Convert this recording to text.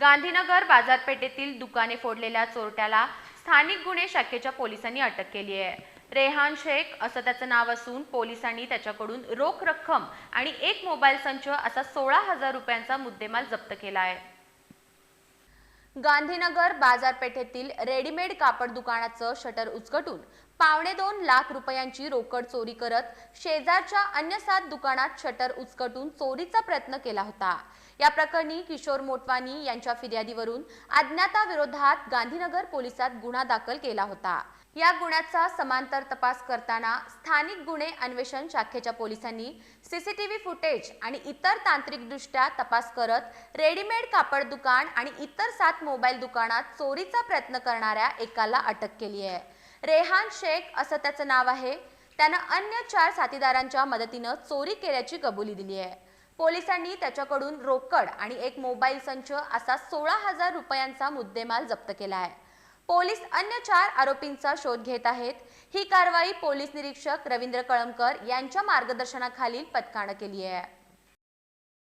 गांधीनगर बाजारपेठेतील दुकाने फोडलेल्या चोरट्याला स्थानिक गुन्हे शाखेच्या पोलिसांनी अटक केली आहे. रेहान शेख असं त्याचं नाव असून पोलिसांनी त्याच्याकडून रोख रक्कम आणि एक मोबाईल संच असा सोळा हजार रुपयांचा मुद्देमाल जप्त केला आहे. गांधीनगर बाजारपेठेतील रेडीमेड कापड दुकानाचं शटर उचकटून पावणे दोन लाख रुपयांची रोकड चोरी करत शेजारच्या अन्य सात दुकानात शटर उचकटून चोरीचा प्रयत्न केला होता. या प्रकरणी किशोर मोटवानी यांच्या फिर्यादीवरून अज्ञाताविरोधात गांधीनगर पोलिसात गुन्हा दाखल केला होता. या गुन्ह्याचा समांतर तपास करताना स्थानिक गुन्हे अन्वेषण शाखेच्या पोलिसांनी सीसीटीव्ही फुटेज आणि इतर तांत्रिकदृष्ट्या तपास करत रेडीमेड कापड दुकान आणि इतर सात मोबाईल दुकानात चोरीचा प्रयत्न करणाऱ्या एकाला अटक केली आहे. रेहान शेख असं त्याचं नाव आहे. त्यानं अन्य चार साथीदारांच्या मदतीनं चोरी केल्याची कबुली दिली आहे. पोलिसांनी त्याच्याकडून रोकड आणि एक मोबाईल संच असा सोळा हजार रुपयांचा मुद्देमाल जप्त केला आहे. पोलीस अन्य चार आरोपींचा शोध घेत आहेत. ही कारवाई पोलीस निरीक्षक रवींद्र कळमकर यांच्या मार्गदर्शनाखालील पथकानं केली आहे.